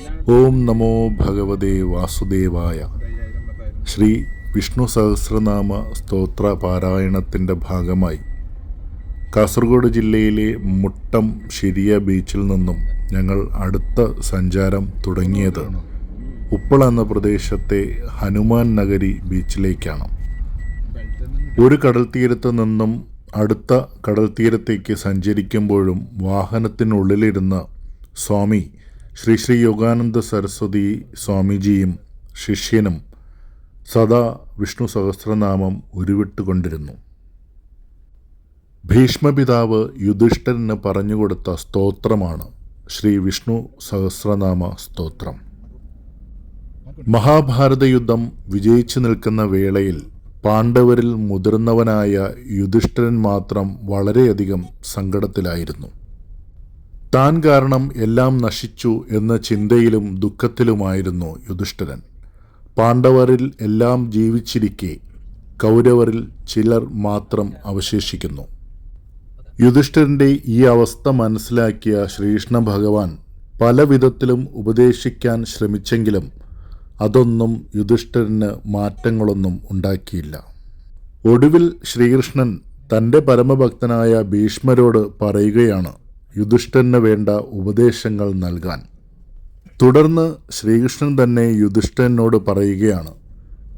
ഓം നമോ ഭഗവതേ വാസുദേവായ. ശ്രീ വിഷ്ണു സഹസ്രനാമ സ്തോത്ര പാരായണത്തിന്റെ ഭാഗമായി കാസർഗോഡ് ജില്ലയിലെ മുട്ടം ശിരിയ ബീച്ചിൽ നിന്നും ഞങ്ങൾ അടുത്ത സഞ്ചാരം തുടങ്ങിയത് ഉപ്പള എന്ന പ്രദേശത്തെ ഹനുമാൻ നഗരി ബീച്ചിലേക്കാണ്. ഒരു കടൽ തീരത്ത് നിന്നും അടുത്ത കടൽ തീരത്തേക്ക് സഞ്ചരിക്കുമ്പോഴും വാഹനത്തിനുള്ളിലിരുന്ന് സ്വാമി ശ്രീ ശ്രീ യോഗാനന്ദ സരസ്വതി സ്വാമിജിയും ശിഷ്യനും സദാ വിഷ്ണു സഹസ്രനാമം ഉരുവിട്ടുകൊണ്ടിരുന്നു. ഭീഷ്മപിതാവ് യുധിഷ്ഠരന് പറഞ്ഞുകൊടുത്ത സ്തോത്രമാണ് ശ്രീ വിഷ്ണു സഹസ്രനാമ സ്തോത്രം. മഹാഭാരത യുദ്ധം വിജയിച്ചു നിൽക്കുന്ന വേളയിൽ പാണ്ഡവരിൽ മുതിർന്നവനായ യുധിഷ്ഠിരൻ മാത്രം വളരെയധികം സങ്കടത്തിലായിരുന്നു. താൻ കാരണം എല്ലാം നശിച്ചു എന്ന ചിന്തയിലും ദുഃഖത്തിലുമായിരുന്നു യുധിഷ്ഠിരൻ. പാണ്ഡവരിൽ എല്ലാം ജീവിച്ചിരിക്കെ കൗരവരിൽ ചിലർ മാത്രം അവശേഷിക്കുന്നു. യുധിഷ്ഠിരന്റെ ഈ അവസ്ഥ മനസ്സിലാക്കിയ ശ്രീകൃഷ്ണ ഭഗവാൻ പല വിധത്തിലും ഉപദേശിക്കാൻ ശ്രമിച്ചെങ്കിലും അതൊന്നും യുധിഷ്ഠിരന് മാറ്റങ്ങളൊന്നും ഉണ്ടാക്കിയില്ല. ഒടുവിൽ ശ്രീകൃഷ്ണൻ തന്റെ പരമഭക്തനായ ഭീഷ്മരോട് പറയുകയാണ് യുധിഷ്ഠിരന് വേണ്ട ഉപദേശങ്ങൾ നൽകാൻ. തുടർന്ന് ശ്രീകൃഷ്ണൻ തന്നെ യുധിഷ്ഠനോട് പറയുകയാണ്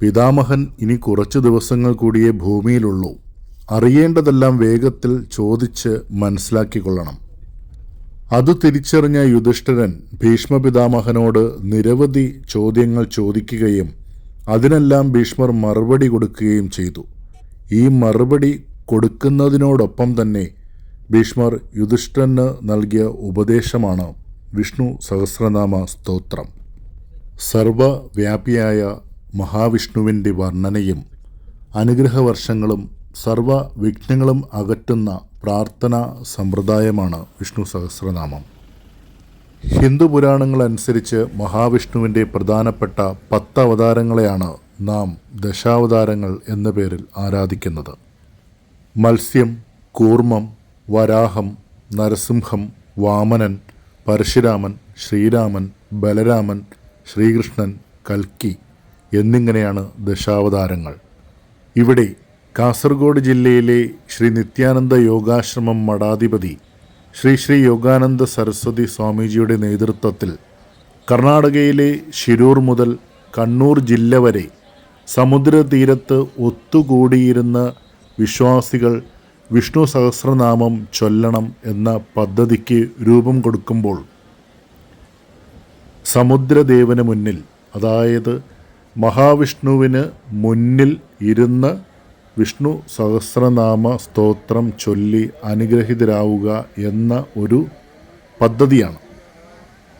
പിതാമഹൻ ഇനി കുറച്ചു ദിവസങ്ങൾ കൂടിയേ ഭൂമിയിലുള്ളൂ. അറിയേണ്ടതെല്ലാം വേഗത്തിൽ ചോദിച്ച് മനസ്സിലാക്കിക്കൊള്ളണം. അത് തിരിച്ചറിഞ്ഞ യുധിഷ്ഠിരൻ ഭീഷ്മപിതാമഹനോട് നിരവധി ചോദ്യങ്ങൾ ചോദിക്കുകയും അതിനെല്ലാം ഭീഷ്മർ മറുപടി കൊടുക്കുകയും ചെയ്തു. ഈ മറുപടി കൊടുക്കുന്നതിനോടൊപ്പം തന്നെ ഭീഷ്മർ യുധിഷ്ഠന് നൽകിയ ഉപദേശമാണ് വിഷ്ണു സഹസ്രനാമ സ്തോത്രം. സർവവ്യാപിയായ മഹാവിഷ്ണുവിന്റെ വർണനയും അനുഗ്രഹവർഷങ്ങളും സർവ വിഘ്നങ്ങളും അകറ്റുന്ന പ്രാർത്ഥനാ സമ്പ്രദായമാണ് വിഷ്ണു സഹസ്രനാമം. ഹിന്ദു പുരാണങ്ങളനുസരിച്ച് മഹാവിഷ്ണുവിന്റെ പ്രധാനപ്പെട്ട പത്ത് അവതാരങ്ങളെയാണ് നാം ദശാവതാരങ്ങൾ എന്ന പേരിൽ ആരാധിക്കുന്നത്. മത്സ്യം കൂർമ്മം വരാഹം നരസിംഹം വാമനൻ പരശുരാമൻ ശ്രീരാമൻ ബലരാമൻ ശ്രീകൃഷ്ണൻ കൽക്കി എന്നിങ്ങനെയാണ് ദശാവതാരങ്ങൾ. ഇവിടെ കാസർഗോഡ് ജില്ലയിലെ ശ്രീ നിത്യാനന്ദ യോഗാശ്രമം മഠാധിപതി ശ്രീ ശ്രീ യോഗാനന്ദ സരസ്വതി സ്വാമിജിയുടെ നേതൃത്വത്തിൽ കർണാടകയിലെ ശിരൂർ മുതൽ കണ്ണൂർ ജില്ല വരെ സമുദ്രതീരത്ത് ഒത്തുകൂടിയിരുന്ന വിശ്വാസികൾ വിഷ്ണു സഹസ്രനാമം ചൊല്ലണം എന്ന പദ്ധതിക്ക് രൂപം കൊടുക്കുമ്പോൾ സമുദ്രദേവന് മുന്നിൽ അതായത് മഹാവിഷ്ണുവിന് മുന്നിൽ ഇരുന്ന് വിഷ്ണു സഹസ്രനാമ സ്തോത്രം ചൊല്ലി അനുഗ്രഹിതരാവുക എന്ന ഒരു പദ്ധതിയാണ്.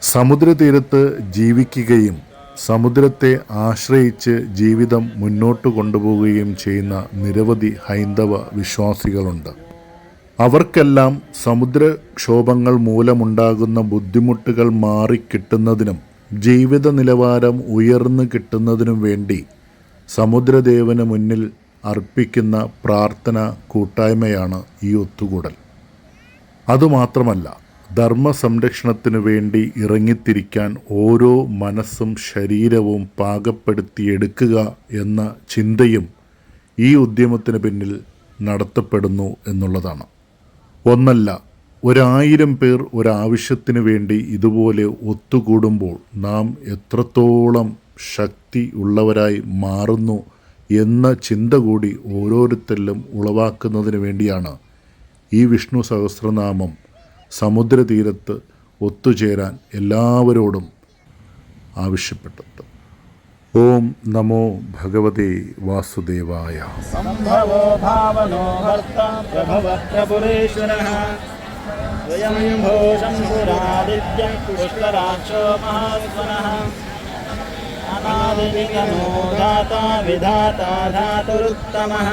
സമുദ്രതീരത്ത് ജീവിക്കുകയും സമുദ്രത്തെ ആശ്രയിച്ച് ജീവിതം മുന്നോട്ട് കൊണ്ടുപോവുകയും ചെയ്യുന്ന നിരവധി ഹൈന്ദവ വിശ്വാസികളുണ്ട്. അവർക്കെല്ലാം സമുദ്രക്ഷോഭങ്ങൾ മൂലമുണ്ടാകുന്ന ബുദ്ധിമുട്ടുകൾ മാറിക്കിട്ടുന്നതിനും ജീവിത നിലവാരം ഉയർന്നു കിട്ടുന്നതിനും വേണ്ടി സമുദ്രദേവന് മുന്നിൽ അർപ്പിക്കുന്ന പ്രാർത്ഥന കൂട്ടായ്മയാണ് ഈ ഒത്തുകൂടൽ. അതുമാത്രമല്ല ധർമ്മ സംരക്ഷണത്തിനു വേണ്ടി ഇറങ്ങിത്തിരിക്കാൻ ഓരോ മനസ്സും ശരീരവും പാകപ്പെടുത്തിയെടുക്കുക എന്ന ചിന്തയും ഈ ഉദ്യമത്തിന് പിന്നിൽ നടത്തപ്പെടുന്നു എന്നുള്ളതാണ്. ഒന്നല്ല ഒരായിരം പേർ ഒരാവശ്യത്തിന് വേണ്ടി ഇതുപോലെ ഒത്തുകൂടുമ്പോൾ നാം എത്രത്തോളം ശക്തി ഉള്ളവരായി മാറുന്നു എന്ന ചിന്ത കൂടി ഓരോരുത്തരിലും ഉളവാക്കുന്നതിന് വേണ്ടിയാണ് ഈ വിഷ്ണു സഹസ്രനാമം സമുദ്രതീരത്ത് ഒത്തുചേരാൻ എല്ലാവരോടും ആവശ്യപ്പെട്ടത്. ഓം നമോ ഭഗവതി വാസുദേവായ. സംഭവോ ഭാവനോ ഭർത്ത പ്രഭവ പ്രപുരേശ്വരഃ സ്വയംഭോ ശംഭുരാദിത്യ പുഷ്കരാക്ഷോ മഹാത്മനഃ. ദാതാ വിധാതാ ധാതുരുത്തമഃ.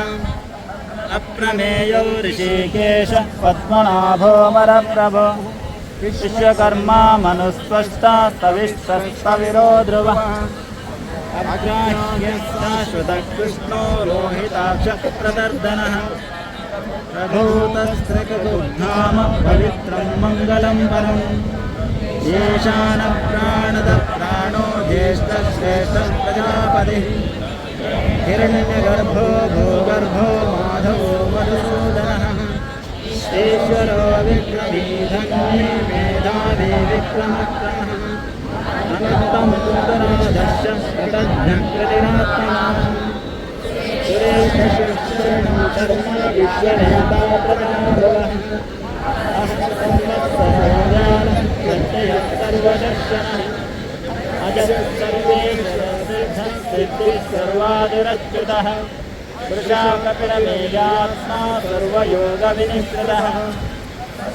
अप्रमेयो ऋषिकेश पद्मनाभोमरप्रभो विश्वकर्मा मनुस्पष्टा सविष्टस्तविरो ध्रुवः अग्राह्यस्ताश्वतकृष्णो रोहिताक्ष प्रदर्दनः। प्रभूतस्त्रिकगुद्धाम पवित्रं मङ्गलं परम् येषानप्राणदप्राणो ज्येष्ठश्रेष्ठः प्रजापतिः हिरण्यगर्भो भूगर्भो धन्ये मेधावी विक्रमक्रमः अनन्तं सुन्दराधश्च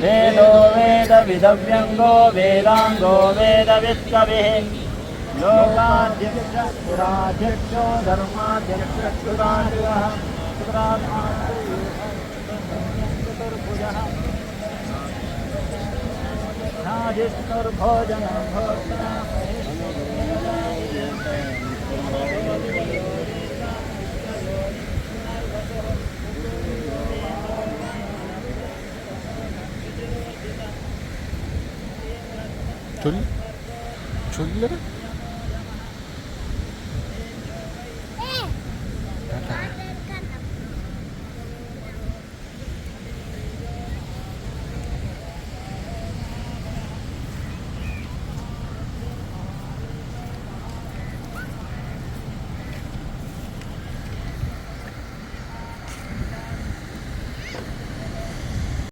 वेदो वेदविदव्यङ्गो वेदाङ्गो वेदवित्कविः लोकाध्यक्ष पुराध्यक्षो धर्माध्यक्षकृतानुगः चतुर्भुजः भोजनं भोक्ता ചൊല്ലി ചൊല്ലര